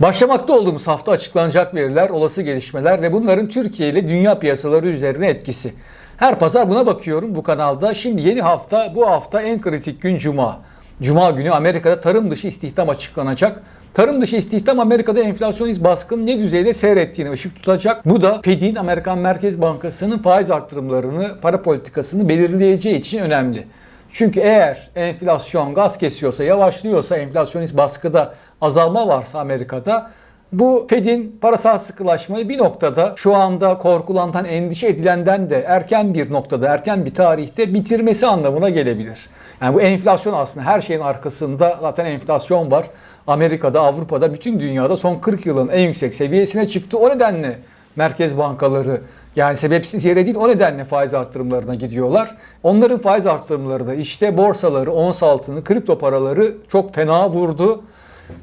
Başlamakta olduğumuz hafta açıklanacak veriler, olası gelişmeler ve bunların Türkiye ile dünya piyasaları üzerine etkisi. Her pazar buna bakıyorum bu kanalda. Şimdi yeni hafta, bu hafta en kritik gün Cuma. Cuma günü Amerika'da tarım dışı istihdam açıklanacak. Tarım dışı istihdam Amerika'da enflasyonist baskının ne düzeyde seyrettiğini ışık tutacak. Bu da Fed'in Amerikan Merkez Bankası'nın faiz arttırımlarını, para politikasını belirleyeceği için önemli. Çünkü eğer enflasyon gaz kesiyorsa, yavaşlıyorsa, enflasyonist baskıda azalma varsa Amerika'da bu Fed'in parasal sıkılaşmayı bir noktada şu anda korkulandan, endişe edilenden de erken bir noktada, erken bir tarihte bitirmesi anlamına gelebilir. Yani bu enflasyon aslında her şeyin arkasında zaten enflasyon var. Amerika'da, Avrupa'da, bütün dünyada son 40 yılın en yüksek seviyesine çıktı. O nedenle merkez bankaları yani sebepsiz yere değil o nedenle faiz arttırımlarına gidiyorlar. Onların faiz arttırımları da işte borsaları, ons altını, kripto paraları çok fena vurdu.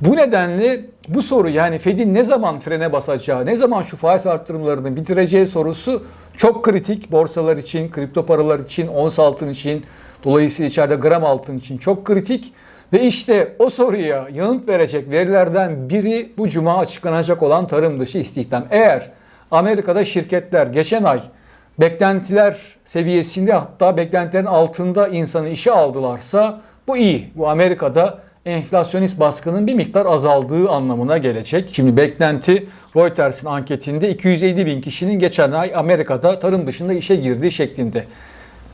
Bu nedenle bu soru yani Fed'in ne zaman frene basacağı, ne zaman şu faiz arttırımlarını bitireceği sorusu çok kritik borsalar için, kripto paralar için, ons altın için, dolayısıyla içeride gram altın için çok kritik. Ve işte o soruya yanıt verecek verilerden biri bu cuma açıklanacak olan tarım dışı istihdam. Eğer Amerika'da şirketler geçen ay beklentiler seviyesinde hatta beklentilerin altında insanı işe aldılarsa bu iyi. Bu Amerika'da enflasyonist baskının bir miktar azaldığı anlamına gelecek. Şimdi beklenti Reuters'in anketinde 250 bin kişinin geçen ay Amerika'da tarım dışında işe girdiği şeklinde.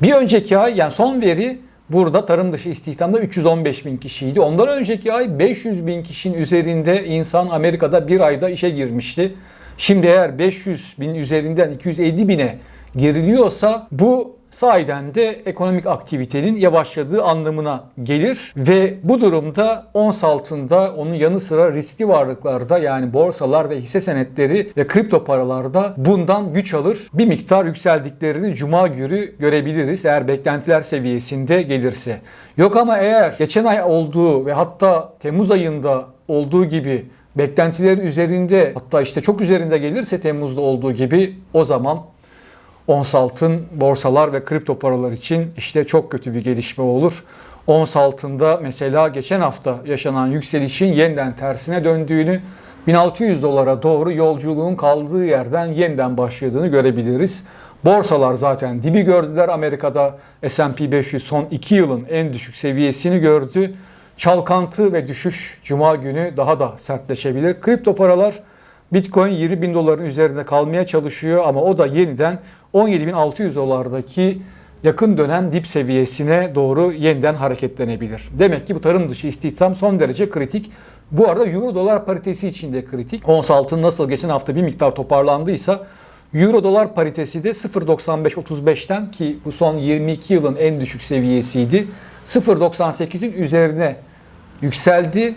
Bir önceki ay yani son veri burada tarım dışı istihdamda 315 bin kişiydi. Ondan önceki ay 500 bin kişinin üzerinde insan Amerika'da bir ayda işe girmişti. Şimdi eğer 500 bin üzerinden 250 bine geriliyorsa bu sahiden de ekonomik aktivitenin yavaşladığı anlamına gelir ve bu durumda ons altında onun yanı sıra riskli varlıklarda yani borsalar ve hisse senetleri ve kripto paralarda bundan güç alır. Bir miktar yükseldiklerini cuma günü görebiliriz eğer beklentiler seviyesinde gelirse. Yok ama eğer geçen ay olduğu ve hatta Temmuz ayında olduğu gibi beklentilerin üzerinde hatta işte çok üzerinde gelirse Temmuz'da olduğu gibi o zaman ons altın, borsalar ve kripto paralar için işte çok kötü bir gelişme olur. Ons altında mesela geçen hafta yaşanan yükselişin yeniden tersine döndüğünü, 1600 dolara doğru yolculuğun kaldığı yerden yeniden başladığını görebiliriz. Borsalar zaten dibi gördüler. Amerika'da S&P 500 son 2 yılın en düşük seviyesini gördü. Çalkantı ve düşüş cuma günü daha da sertleşebilir. Kripto paralar Bitcoin 20 bin doların üzerinde kalmaya çalışıyor ama o da yeniden 17.600 dolardaki yakın dönem dip seviyesine doğru yeniden hareketlenebilir. Demek ki bu tarım dışı istihdam son derece kritik. Bu arada euro dolar paritesi için de kritik. Ons altın nasıl geçen hafta bir miktar toparlandıysa Euro dolar paritesi de 0.95-35'ten ki bu son 22 yılın en düşük seviyesiydi. 0.98'in üzerine yükseldi.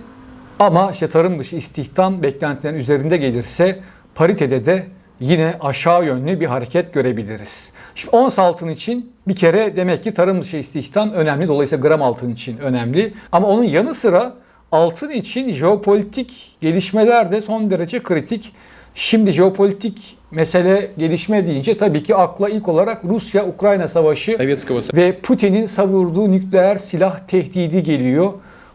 Ama işte tarım dışı istihdam beklentilerin üzerinde gelirse paritede de yine aşağı yönlü bir hareket görebiliriz. Şimdi ons altın için bir kere demek ki tarım dışı istihdam önemli. Dolayısıyla gram altın için önemli. Ama onun yanı sıra altın için jeopolitik gelişmeler de son derece kritik. Şimdi jeopolitik mesele gelişme deyince tabii ki akla ilk olarak Rusya-Ukrayna savaşı evet, ve Putin'in savurduğu nükleer silah tehdidi geliyor.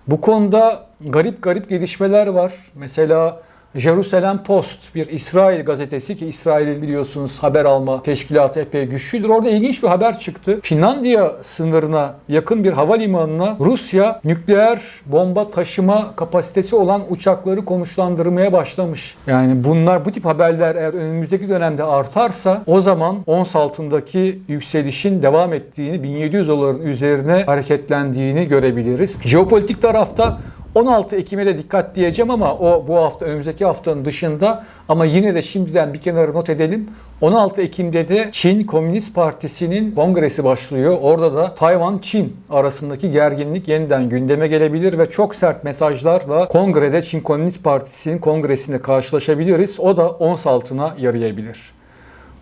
Bu konuda garip garip gelişmeler var. Mesela Jerusalem Post bir İsrail gazetesi ki İsrail'in biliyorsunuz haber alma teşkilatı epey güçlüdür. Orada ilginç bir haber çıktı. Finlandiya sınırına yakın bir havalimanına Rusya nükleer bomba taşıma kapasitesi olan uçakları konuşlandırmaya başlamış. Yani bunlar bu tip haberler eğer önümüzdeki dönemde artarsa o zaman ons altındaki yükselişin devam ettiğini 1700 doların üzerine hareketlendiğini görebiliriz. Jeopolitik tarafta 16 Ekim'e de dikkat diyeceğim ama o bu hafta önümüzdeki haftanın dışında ama yine de şimdiden bir kenara not edelim. 16 Ekim'de de Çin Komünist Partisi'nin kongresi başlıyor. Orada da Tayvan-Çin arasındaki gerginlik yeniden gündeme gelebilir ve çok sert mesajlarla kongrede Çin Komünist Partisi'nin kongresinde karşılaşabiliriz. O da ons altına yarayabilir.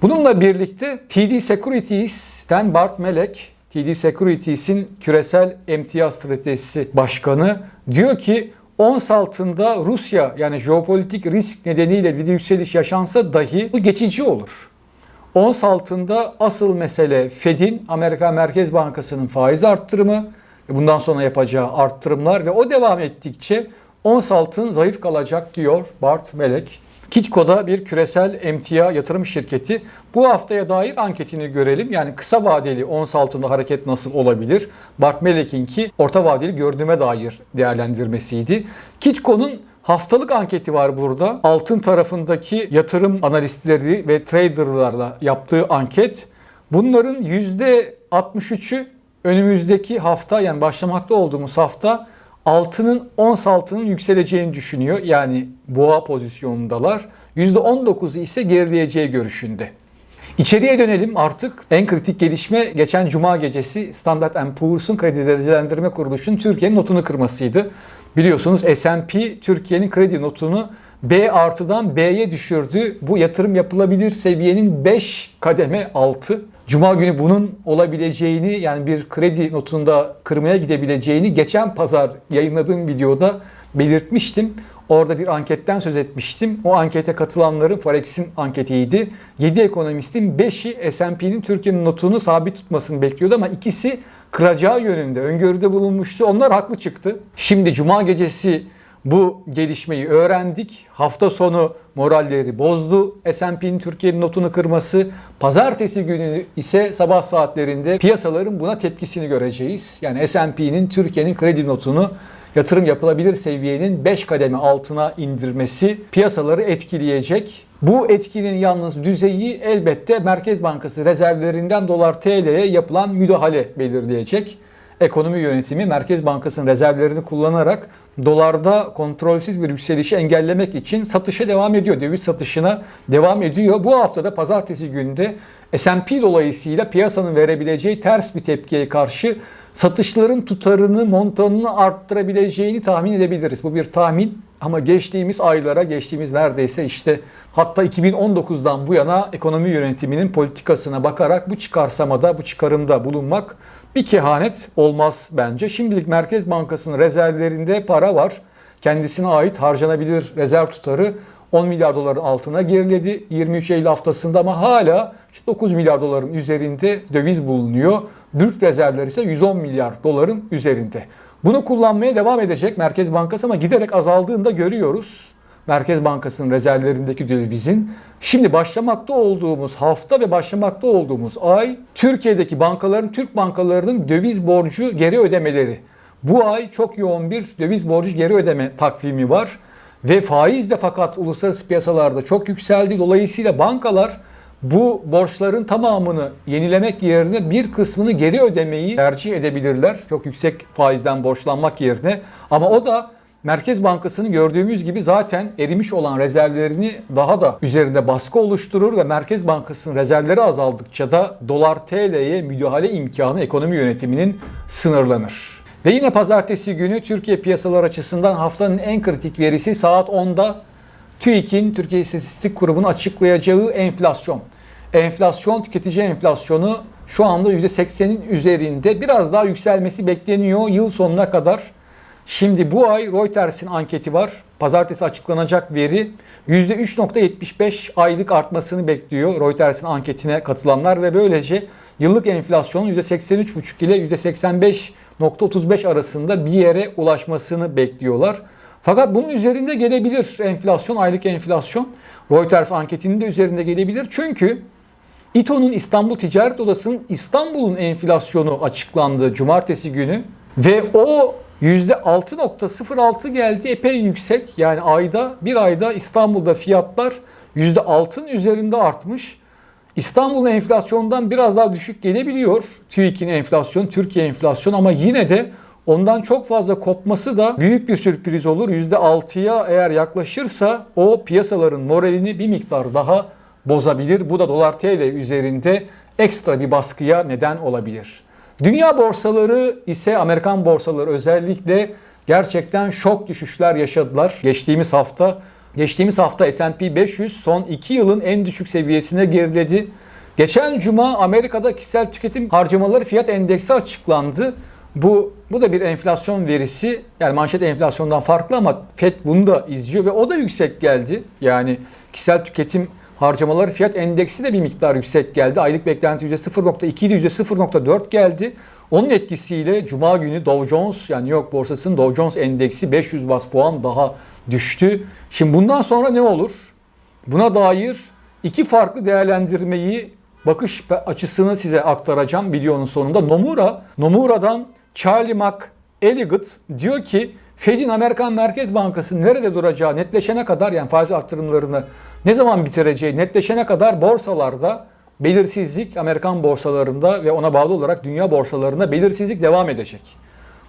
Bununla birlikte TD Securities'ten Bart Melek TD Securities'in küresel emtia stratejisi başkanı diyor ki ons altında Rusya yani jeopolitik risk nedeniyle bir yükseliş yaşansa dahi bu geçici olur. Ons altında asıl mesele Fed'in Amerika Merkez Bankası'nın faiz arttırımı bundan sonra yapacağı arttırımlar ve o devam ettikçe ons altın zayıf kalacak diyor Bart Melek. Kitco'da bir küresel emtia yatırım şirketi. Bu haftaya dair anketini görelim. Yani kısa vadeli ons altında hareket nasıl olabilir? Bart Melek'inki orta vadeli gördüğüme dair değerlendirmesiydi. Kitco'nun haftalık anketi var burada. Altın tarafındaki yatırım analistleri ve traderlarla yaptığı anket. Bunların %63'ü önümüzdeki hafta yani başlamakta olduğumuz hafta altının ons altının yükseleceğini düşünüyor. Yani boğa pozisyonundalar. %19'u ise gerileyeceği görüşünde. İçeriye dönelim artık. En kritik gelişme geçen cuma gecesi Standard Poor's'un kredi derecelendirme kuruluşunun Türkiye'nin notunu kırmasıydı. Biliyorsunuz S&P Türkiye'nin kredi notunu B artıdan B'ye düşürdü. Bu yatırım yapılabilir seviyenin 5 kademe altı. Cuma günü bunun olabileceğini yani bir kredi notunda kırmaya gidebileceğini geçen pazar yayınladığım videoda belirtmiştim. Orada bir anketten söz etmiştim. O ankete katılanların Forex'in anketiydi. 7 ekonomistin 5'i S&P'nin Türkiye'nin notunu sabit tutmasını bekliyordu ama ikisi kıracağı yönünde öngörüde bulunmuştu. Onlar haklı çıktı. Şimdi cuma gecesi bu gelişmeyi öğrendik. Hafta sonu moralleri bozdu. S&P'nin Türkiye'nin notunu kırması. Pazartesi günü ise sabah saatlerinde piyasaların buna tepkisini göreceğiz. Yani S&P'nin Türkiye'nin kredi notunu yatırım yapılabilir seviyenin 5 kademe altına indirmesi piyasaları etkileyecek. Bu etkinin yalnız düzeyi elbette Merkez Bankası rezervlerinden dolar TL'ye yapılan müdahale belirleyecek. Ekonomi yönetimi Merkez Bankası'nın rezervlerini kullanarak dolarda kontrolsüz bir yükselişi engellemek için satışa devam ediyor. Döviz satışına devam ediyor. Bu haftada pazartesi günde S&P dolayısıyla piyasanın verebileceği ters bir tepkiye karşı satışların tutarını, montanını arttırabileceğini tahmin edebiliriz. Bu bir tahmin ama geçtiğimiz aylara, geçtiğimiz neredeyse işte hatta 2019'dan bu yana ekonomi yönetiminin politikasına bakarak bu çıkarsamada, bu çıkarımda bulunmak bir kehanet olmaz bence. Şimdilik Merkez Bankası'nın rezervlerinde para var. Kendisine ait harcanabilir rezerv tutarı 10 milyar doların altına geriledi 23 Eylül haftasında ama hala 9 milyar doların üzerinde döviz bulunuyor. Brüt rezervler ise 110 milyar doların üzerinde. Bunu kullanmaya devam edecek Merkez Bankası ama giderek azaldığını da görüyoruz. Merkez Bankası'nın rezervlerindeki dövizin. Şimdi başlamakta olduğumuz hafta ve başlamakta olduğumuz ay Türkiye'deki bankaların, Türk bankalarının döviz borcu geri ödemeleri. Bu ay çok yoğun bir döviz borcu geri ödeme takvimi var. Ve faiz de fakat uluslararası piyasalarda çok yükseldi. Dolayısıyla bankalar bu borçların tamamını yenilemek yerine bir kısmını geri ödemeyi tercih edebilirler. Çok yüksek faizden borçlanmak yerine. Ama o da Merkez Bankası'nın gördüğümüz gibi zaten erimiş olan rezervlerini daha da üzerinde baskı oluşturur ve Merkez Bankası'nın rezervleri azaldıkça da dolar TL'ye müdahale imkanı ekonomi yönetiminin sınırlanır. Ve yine pazartesi günü Türkiye piyasalar açısından haftanın en kritik verisi saat 10'da TÜİK'in Türkiye İstatistik Kurumu'nun açıklayacağı enflasyon. Enflasyon, tüketici enflasyonu şu anda %80'in üzerinde biraz daha yükselmesi bekleniyor yıl sonuna kadar. Şimdi bu ay Reuters'in anketi var. Pazartesi açıklanacak veri %3.75 aylık artmasını bekliyor Reuters'in anketine katılanlar ve böylece yıllık enflasyonun %83.5 ile %85.35 arasında bir yere ulaşmasını bekliyorlar. Fakat bunun üzerinde gelebilir enflasyon, aylık enflasyon. Reuters anketinin de üzerinde gelebilir. Çünkü İTO'nun İstanbul Ticaret Odası'nın İstanbul'un enflasyonu açıklandı cumartesi günü. Ve o %6.06 geldi epey yüksek. Yani ayda bir ayda İstanbul'da fiyatlar %6'ın üzerinde artmış. İstanbul'un enflasyondan biraz daha düşük gelebiliyor. TÜİK'in enflasyon, Türkiye enflasyon ama yine de ondan çok fazla kopması da büyük bir sürpriz olur. %6'ya eğer yaklaşırsa o piyasaların moralini bir miktar daha bozabilir. Bu da dolar TL üzerinde ekstra bir baskıya neden olabilir. Dünya borsaları ise Amerikan borsaları özellikle gerçekten şok düşüşler yaşadılar. Geçtiğimiz hafta Geçtiğimiz hafta S&P 500 son 2 yılın en düşük seviyesine geriledi. Geçen cuma Amerika'da kişisel tüketim harcamaları fiyat endeksi açıklandı. Bu bu da bir enflasyon verisi. Yani manşet enflasyondan farklı ama FED bunu da izliyor ve o da yüksek geldi. Yani kişisel tüketim harcamaları fiyat endeksi de bir miktar yüksek geldi. Aylık beklenti %0.2 ile %0.4 geldi. Onun etkisiyle Cuma günü Dow Jones yani New York borsasının Dow Jones endeksi 500 bas puan daha düştü. Şimdi bundan sonra ne olur? Buna dair iki farklı değerlendirmeyi bakış açısını size aktaracağım videonun sonunda. Nomura, Nomura'dan Charlie McElligott diyor ki Fed'in Amerikan Merkez Bankası nerede duracağı netleşene kadar yani faiz artırımlarını ne zaman bitireceği netleşene kadar borsalarda belirsizlik Amerikan borsalarında ve ona bağlı olarak dünya borsalarında belirsizlik devam edecek.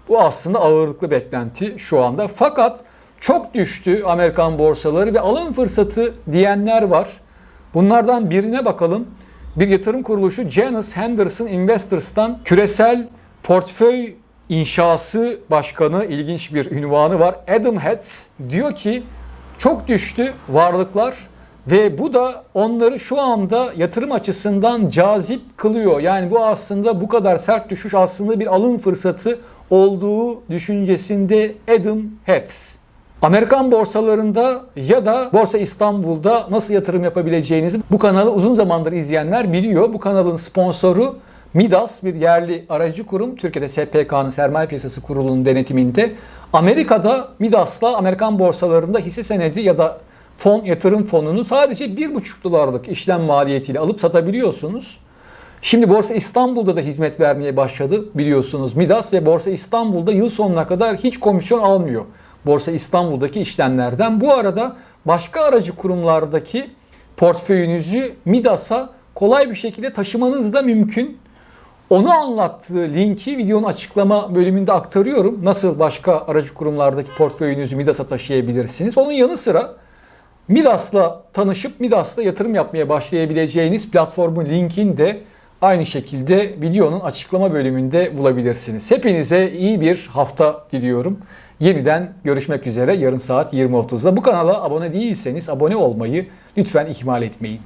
Bu aslında ağırlıklı beklenti şu anda. Fakat çok düştü Amerikan borsaları ve alım fırsatı diyenler var. Bunlardan birine bakalım. Bir yatırım kuruluşu Janus Henderson Investors'tan küresel portföy inşası başkanı ilginç bir ünvanı var. Adam Hetz diyor ki çok düştü varlıklar ve bu da onları şu anda yatırım açısından cazip kılıyor. Yani bu aslında bu kadar sert düşüş aslında bir alım fırsatı olduğu düşüncesinde Adam Hetz. Amerikan borsalarında ya da Borsa İstanbul'da nasıl yatırım yapabileceğinizi bu kanalı uzun zamandır izleyenler biliyor. Bu kanalın sponsoru Midas bir yerli aracı kurum. Türkiye'de SPK'nın Sermaye Piyasası Kurulu'nun denetiminde. Amerika'da Midas'la Amerikan borsalarında hisse senedi ya da fon yatırım fonunu sadece 1,5 dolarlık işlem maliyetiyle alıp satabiliyorsunuz. Şimdi Borsa İstanbul'da da hizmet vermeye başladı biliyorsunuz Midas ve Borsa İstanbul'da yıl sonuna kadar hiç komisyon almıyor. Borsa İstanbul'daki işlemlerden. Bu arada başka aracı kurumlardaki portföyünüzü Midas'a kolay bir şekilde taşımanız da mümkün. Onu anlattığı linki videonun açıklama bölümünde aktarıyorum. Nasıl başka aracı kurumlardaki portföyünüzü Midas'a taşıyabilirsiniz. Onun yanı sıra Midas'la tanışıp Midas'la yatırım yapmaya başlayabileceğiniz platformun linkini de aynı şekilde videonun açıklama bölümünde bulabilirsiniz. Hepinize iyi bir hafta diliyorum. Yeniden görüşmek üzere yarın saat 20.30'da. Bu kanala abone değilseniz abone olmayı lütfen ihmal etmeyin.